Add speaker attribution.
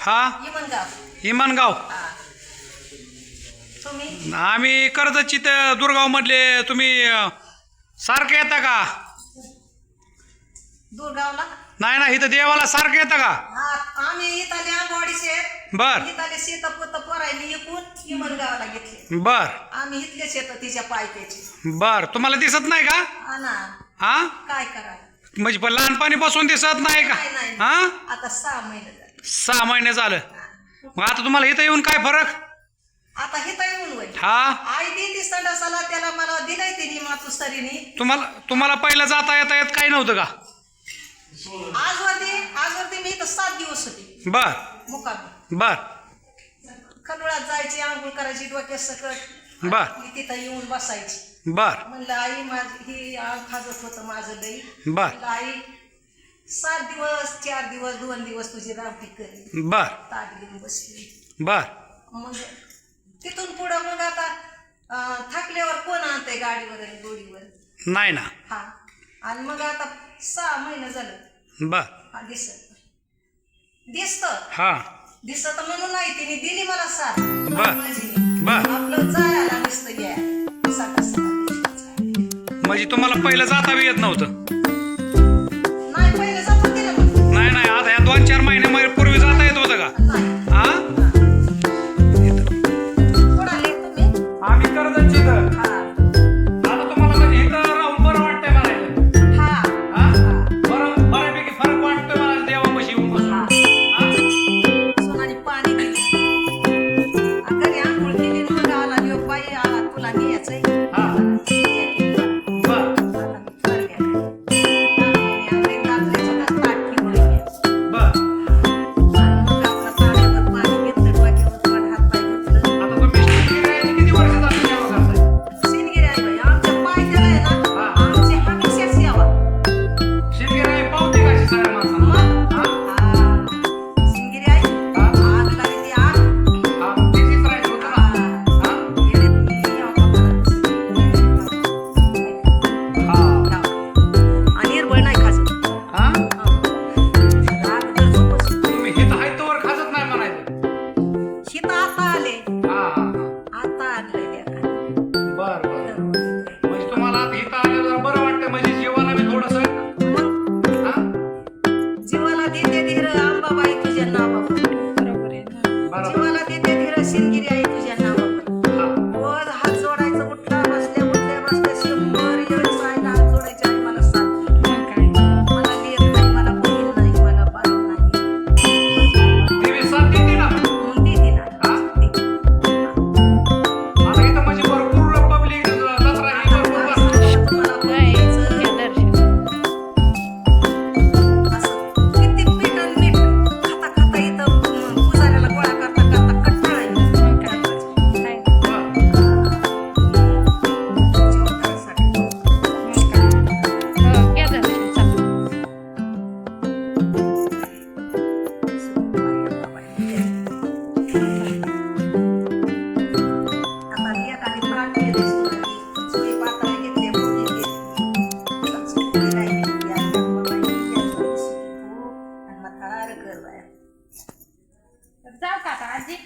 Speaker 1: हा?
Speaker 2: इमनगाव.
Speaker 1: इमानगाव?
Speaker 2: हा. तुम्ही?
Speaker 1: आम्ही कर्जतची ते दुर्गाव मधले तुम्ही अं, सारखं येता का?
Speaker 2: दुर्गावला?
Speaker 1: नाही ना इथं देवाला सारखं येतं का?
Speaker 2: हा आम्ही इथले आंबवाडी शेत
Speaker 1: बर.
Speaker 2: इथले शेत पोत पोरायनी इकून इमनगावला घेतले.
Speaker 1: बर.
Speaker 2: आम्ही इथले शेत तिच्या पायथ्याचे.
Speaker 1: बर. तुम्हाला दिसत नाही का?
Speaker 2: हा ना.
Speaker 1: हा?
Speaker 2: काय करायला
Speaker 1: म्हणजे पण लहानपणी बसून दिसत नाही का?
Speaker 2: नाही नाही.
Speaker 1: हा?
Speaker 2: आता सहा महिने झाले.
Speaker 1: सहा महिने झालं. मग आता तुम्हाला इथं येऊन काय फरक?
Speaker 2: आता हे तर येऊन होईल.
Speaker 1: हा?
Speaker 2: आई दिली संडासाला त्याला मला दिलाय तिने मातुसरीने
Speaker 1: तुम्हाला तुम्हाला पहिलं जाता येता येत काही नव्हतं का?
Speaker 2: आजवरती आजवरती मी इथं सात दिवस होते.
Speaker 1: बर.
Speaker 2: मुकामी.
Speaker 1: बर.
Speaker 2: खंडोळात जायची आंघोळ करायची डोक्यात सकट.
Speaker 1: बर.
Speaker 2: मी तिथं येऊन बसायची.
Speaker 1: बर.
Speaker 2: म्हणलं आई माझी ही आग खाजत होतं माझं लई.
Speaker 1: बर.
Speaker 2: म्हणलं आई सात दिवस चार दिवस दोन दिवस तुझी रावटी करी
Speaker 1: बर.
Speaker 2: ताट घेऊन बसली.
Speaker 1: बर.
Speaker 2: मग तिथून पुढं मग आता थकल्यावर कोण आणतंय गाडीवर आणि गोडीवर
Speaker 1: नाही ना.
Speaker 2: हा. आणि मग आता सहा महिने झालं.
Speaker 1: बर.
Speaker 2: हा दिसत. दिसत?
Speaker 1: हा.
Speaker 2: दिसत म्हणून नाही तिने दिली मला साथ
Speaker 1: बर.
Speaker 2: आपलं जायला घ्या. सकाळ
Speaker 1: म्हणजे तुम्हाला पहिलं जाता येत नव्हतं. मला ते धीरसिंगिरी आहे
Speaker 2: 我知
Speaker 3: 道打
Speaker 1: 打
Speaker 2: 你